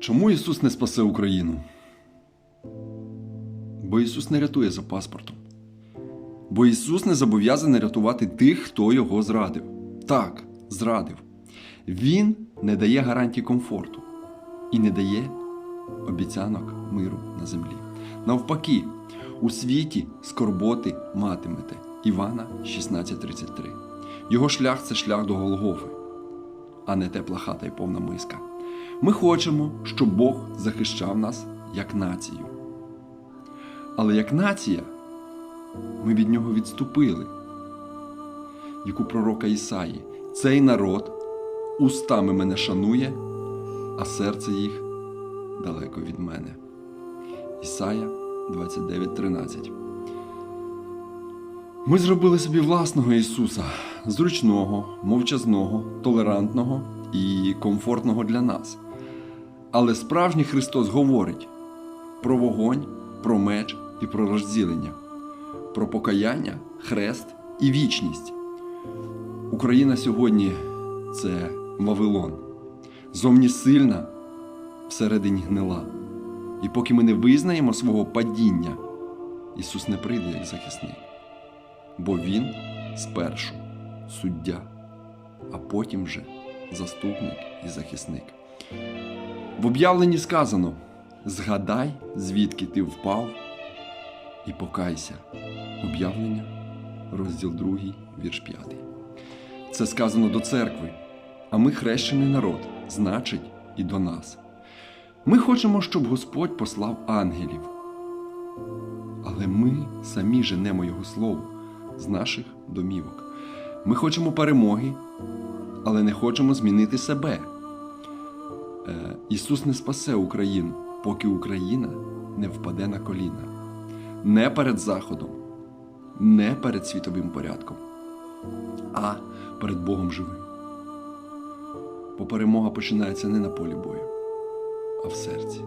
Чому Ісус не спасе Україну? Бо Ісус не рятує за паспортом. Бо Ісус не зобов'язаний рятувати тих, хто його зрадив. Так, зрадив. Він не дає гарантій комфорту і не дає обіцянок миру на землі. Навпаки, у світі скорботи матимете. Івана 16:33. Його шлях це шлях до Голгофи, а не тепла хата і повна миска. Ми хочемо, щоб Бог захищав нас як націю. Але як нація ми від нього відступили. Як у пророка Ісаї, цей народ устами мене шанує, а серце їх далеко від мене. Ісая 29:13. Ми зробили собі власного Ісуса, зручного, мовчазного, толерантного і комфортного для нас. Але справжній Христос говорить про вогонь, про меч і про розділення, про покаяння, хрест і вічність. Україна сьогодні це Вавилон. Зовні сильна, всередині гнила. І поки ми не визнаємо свого падіння, Ісус не прийде як захисник. Бо Він спершу суддя, а потім вже заступник і захисник. В об'явленні сказано: згадай, звідки ти впав, і покайся. Об'явлення, розділ 2, вірш 5. Це сказано до церкви, а ми хрещений народ, значить, і до нас. Ми хочемо, щоб Господь послав ангелів. Але ми самі женемо Його Слово з наших домівок. Ми хочемо перемоги, але не хочемо змінити себе. Ісус не спасе Україну, поки Україна не впаде на коліна. Не перед Заходом, не перед світовим порядком, а перед Богом живим. Бо перемога починається не на полі бою, а в серці.